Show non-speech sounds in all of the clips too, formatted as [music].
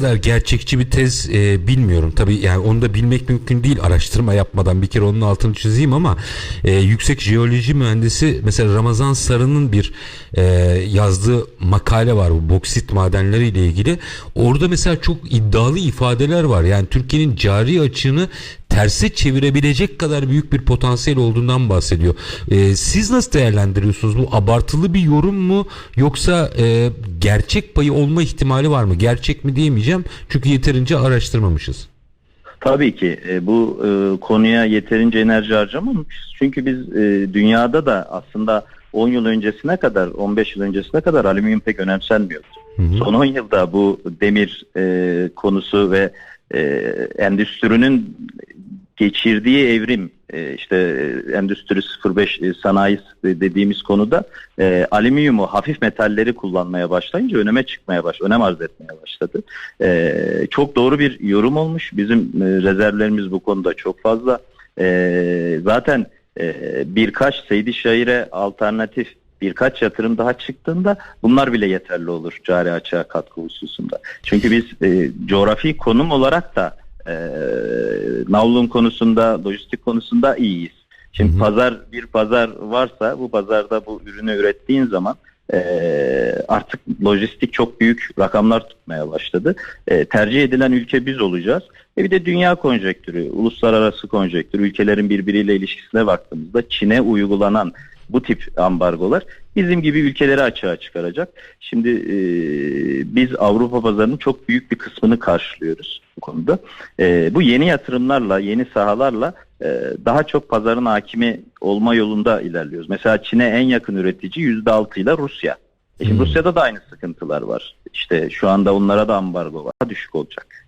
kadar gerçekçi bir tez e, bilmiyorum. Tabii yani onu da bilmek mümkün değil araştırma yapmadan. Bir kere onun altını çizeyim ama e, yüksek jeoloji mühendisi mesela Ramazan Sarı'nın bir e, yazdığı makale var bu boksit madenleri ile ilgili. Orada mesela çok iddialı ifadeler var. Yani Türkiye'nin cari açığını terse çevirebilecek kadar büyük bir potansiyel olduğundan bahsediyor. E, siz nasıl değerlendiriyorsunuz? Bu abartılı bir yorum mu yoksa e, gerçek payı olma ihtimali var mı? Gerçek mi diyemeyeceğim çünkü yeterince araştırmamışız. Tabii ki e, bu e, konuya yeterince enerji harcamamışız. Çünkü biz e, dünyada da aslında 10 yıl öncesine kadar, 15 yıl öncesine kadar alüminyum pek önemsenmiyordu. Hı hı. Son 10 yılda bu demir e, konusu ve e, endüstrinin geçirdiği evrim e, işte e, endüstri 05 e, sanayi dediğimiz konuda alüminyumu hafif metalleri kullanmaya başlayınca öneme çıkmaya baş önem arz etmeye başladı. Çok doğru bir yorum olmuş. Bizim rezervlerimiz bu konuda çok fazla. Zaten birkaç Seydi Şair'e alternatif birkaç yatırım daha çıktığında bunlar bile yeterli olur cari açığa katkı hususunda. Çünkü biz e, coğrafi konum olarak da e, navlun konusunda, lojistik konusunda iyiyiz. Şimdi Hı hı. pazar bir pazar varsa bu pazarda bu ürünü ürettiğin zaman e, artık lojistik çok büyük rakamlar tutmaya başladı. E, tercih edilen ülke biz olacağız. E bir de dünya konjektürü, uluslararası konjektür, ülkelerin birbiriyle ilişkisine baktığımızda Çin'e uygulanan bu tip ambargolar bizim gibi ülkeleri açığa çıkaracak. Şimdi e, biz Avrupa pazarının çok büyük bir kısmını karşılıyoruz bu konuda. E, bu yeni yatırımlarla, yeni sahalarla e, daha çok pazarın hakimi olma yolunda ilerliyoruz. Mesela Çin'e en yakın üretici %6 ile Rusya. E şimdi Hmm. Rusya'da da aynı sıkıntılar var. İşte şu anda onlara da ambargo var. Daha düşük olacak.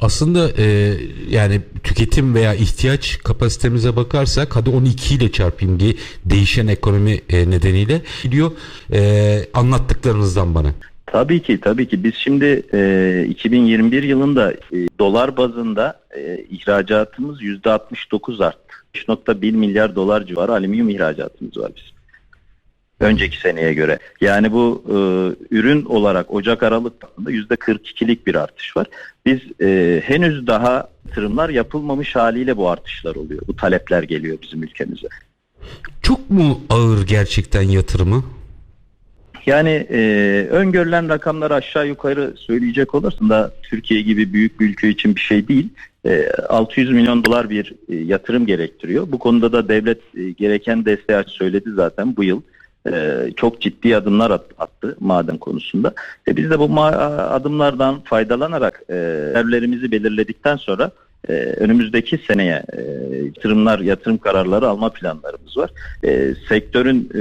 Aslında e, yani tüketim veya ihtiyaç kapasitemize bakarsak hadi onu 2 ile çarpayım diye değişen ekonomi e, nedeniyle gidiyor e, anlattıklarınızdan bana. Tabii ki tabii ki biz şimdi e, 2021 yılında e, dolar bazında e, ihracatımız %69 arttı. 3.1 milyar dolar civarı alüminyum ihracatımız var bizim. Önceki seneye göre. Yani bu e, ürün olarak Ocak Aralık bandında %42'lik bir artış var. Biz e, henüz daha yatırımlar yapılmamış haliyle bu artışlar oluyor. Bu talepler geliyor bizim ülkemize. Çok mu ağır gerçekten yatırımı? Yani e, öngörülen rakamları aşağı yukarı söyleyecek olursun da Türkiye gibi büyük bir ülke için bir şey değil. E, 600 milyon dolar bir e, yatırım gerektiriyor. Bu konuda da devlet e, gereken desteği söyledi zaten bu yıl. E, çok ciddi adımlar at- attı maden konusunda. E, biz de bu adımlardan faydalanarak e, evlerimizi belirledikten sonra e, önümüzdeki seneye e, yatırımlar, yatırım kararları alma planlarımız var. E, sektörün e,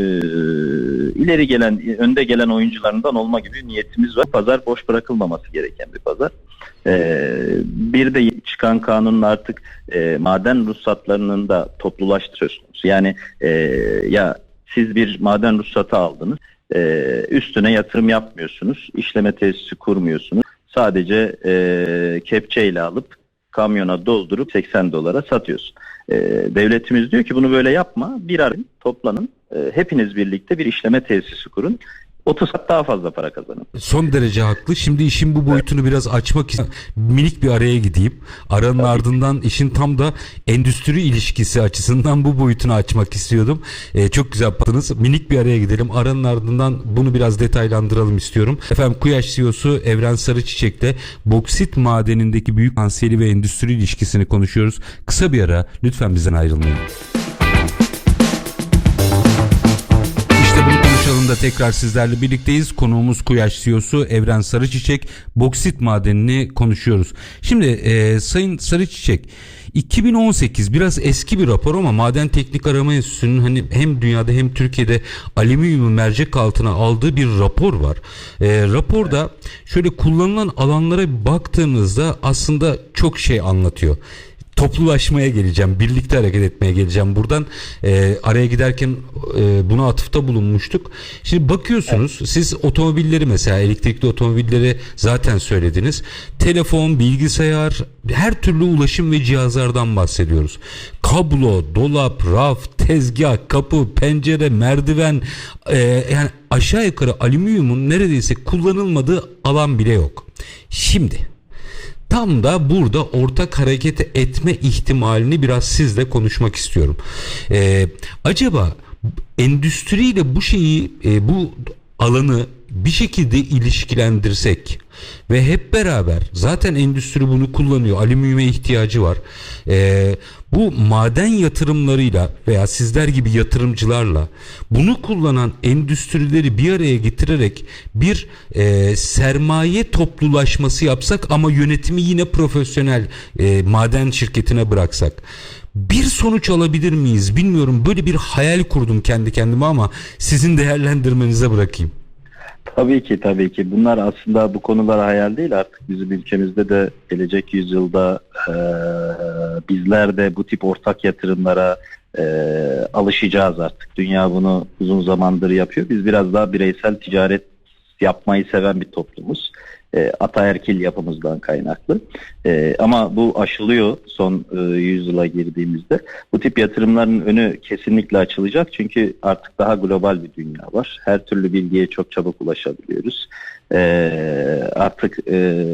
ileri gelen, önde gelen oyuncularından olma gibi niyetimiz var. Pazar boş bırakılmaması gereken bir pazar. E, bir de çıkan kanunun artık e, maden ruhsatlarının da toplulaştırması söz konusu. Yani e, ya siz bir maden ruhsatı aldınız, e, üstüne yatırım yapmıyorsunuz, işleme tesisi kurmuyorsunuz. Sadece e, kepçeyle alıp kamyona doldurup 80 dolara satıyorsun. E, devletimiz diyor ki bunu böyle yapma. Bir arayın, toplanın. e, hepiniz birlikte bir işleme tesisi kurun. 30 kat daha fazla para kazanın. Son derece haklı. Şimdi işin bu boyutunu biraz açmak için minik bir araya gideyim. Aranın ardından işin tam da endüstri ilişkisi açısından bu boyutunu açmak istiyordum. Ee, çok güzel patladınız. Minik bir araya gidelim. Aranın ardından bunu biraz detaylandıralım istiyorum. Efendim Kuyaş CEO'su Evren Sarıçiçek'le boksit madenindeki büyük potansiyeli ve endüstri ilişkisini konuşuyoruz. Kısa bir ara lütfen bizden ayrılmayın. İşte bunu konuşalım da tekrar sizlerle birlikteyiz. Konuğumuz Kuyaş CEO'su Evren Sarıçiçek. Boksit madenini konuşuyoruz. Şimdi e, Sayın Sarıçiçek 2018 biraz eski bir rapor ama Maden Teknik Arama Enstitüsü'nün hani hem dünyada hem Türkiye'de alüminyumu mercek altına aldığı bir rapor var. E, raporda şöyle kullanılan alanlara baktığınızda aslında çok şey anlatıyor toplulaşmaya geleceğim. Birlikte hareket etmeye geleceğim. Buradan e, araya giderken e, buna atıfta bulunmuştuk. Şimdi bakıyorsunuz siz otomobilleri mesela elektrikli otomobilleri zaten söylediniz. Telefon, bilgisayar, her türlü ulaşım ve cihazlardan bahsediyoruz. Kablo, dolap, raf, tezgah, kapı, pencere, merdiven e, yani aşağı yukarı alüminyumun neredeyse kullanılmadığı alan bile yok. Şimdi tam da burada ortak hareket etme ihtimalini biraz sizle konuşmak istiyorum. Ee, acaba endüstriyle bu şeyi e, bu alanı bir şekilde ilişkilendirsek ve hep beraber zaten endüstri bunu kullanıyor alüminyuma ihtiyacı var Ee, bu maden yatırımlarıyla veya sizler gibi yatırımcılarla bunu kullanan endüstrileri bir araya getirerek bir e, sermaye toplulaşması yapsak ama yönetimi yine profesyonel e, maden şirketine bıraksak bir sonuç alabilir miyiz bilmiyorum böyle bir hayal kurdum kendi kendime ama sizin değerlendirmenize bırakayım. Tabii ki tabii ki. Bunlar aslında bu konular hayal değil artık bizim ülkemizde de gelecek yüzyılda e, bizler de bu tip ortak yatırımlara e, alışacağız artık. Dünya bunu uzun zamandır yapıyor. Biz biraz daha bireysel ticaret yapmayı seven bir toplumuz. E, ataerkil yapımızdan kaynaklı. E, ama bu aşılıyor son e, yüzyıla girdiğimizde. Bu tip yatırımların önü kesinlikle açılacak. Çünkü artık daha global bir dünya var. Her türlü bilgiye çok çabuk ulaşabiliyoruz. E, artık e,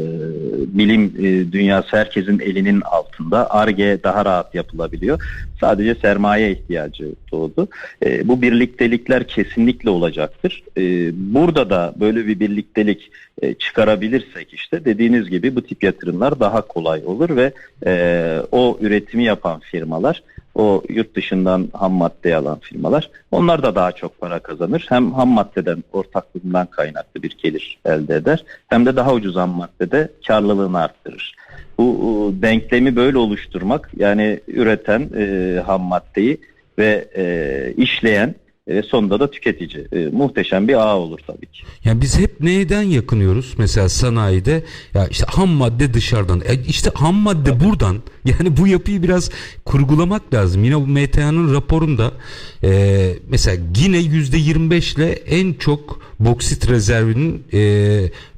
bilim e, dünyası herkesin elinin altında. ARGE daha rahat yapılabiliyor. Sadece sermaye ihtiyacı doğdu. E, bu birliktelikler kesinlikle olacaktır. E, burada da böyle bir birliktelik e, çıkarabilirsek işte dediğiniz gibi bu tip yatırımlar daha kolay olur ve e, o üretimi yapan firmalar o yurt dışından ham madde alan firmalar onlar da daha çok para kazanır. Hem ham maddeden ortaklığından kaynaklı bir gelir elde eder hem de daha ucuz ham maddede karlılığını arttırır. Bu denklemi böyle oluşturmak yani üreten e, ham maddeyi ve e, işleyen ve sonunda da tüketici. E, muhteşem bir ağ olur tabii ki. Yani biz hep neyden yakınıyoruz? Mesela sanayide ya işte ham madde dışarıdan. E işte ham madde buradan. [laughs] Yani bu yapıyı biraz kurgulamak lazım. Yine bu MTA'nın raporunda e, mesela yine yüzde 25 ile en çok boksit rezervinin e,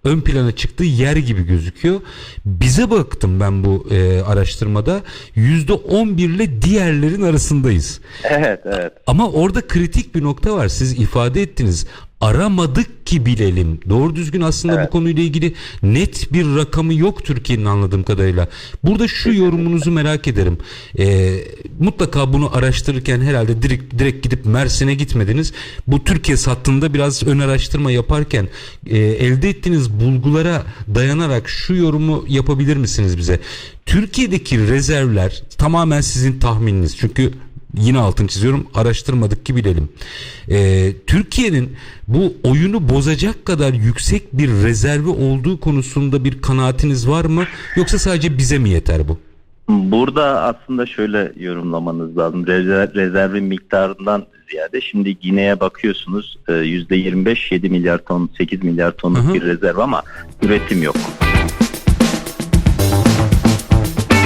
ön plana çıktığı yer gibi gözüküyor. Bize baktım ben bu e, araştırmada yüzde 11 ile diğerlerin arasındayız. Evet, evet. Ama orada kritik bir nokta var. Siz ifade ettiniz. Aramadık ki bilelim. Doğru düzgün aslında Evet. bu konuyla ilgili net bir rakamı yok Türkiye'nin anladığım kadarıyla. Burada şu yorumunuzu merak ederim. Ee, mutlaka bunu araştırırken herhalde direkt, direkt gidip Mersin'e gitmediniz. Bu Türkiye sattığında biraz ön araştırma yaparken e, elde ettiğiniz bulgulara dayanarak şu yorumu yapabilir misiniz bize? Türkiye'deki rezervler tamamen sizin tahmininiz. Çünkü yine altını çiziyorum araştırmadık ki bilelim. Ee, Türkiye'nin bu oyunu bozacak kadar yüksek bir rezervi olduğu konusunda bir kanaatiniz var mı? Yoksa sadece bize mi yeter bu? Burada aslında şöyle yorumlamanız lazım. Rezerv, rezervin miktarından ziyade şimdi Gine'ye bakıyorsunuz e, %25 7 milyar ton 8 milyar tonluk bir rezerv ama üretim yok.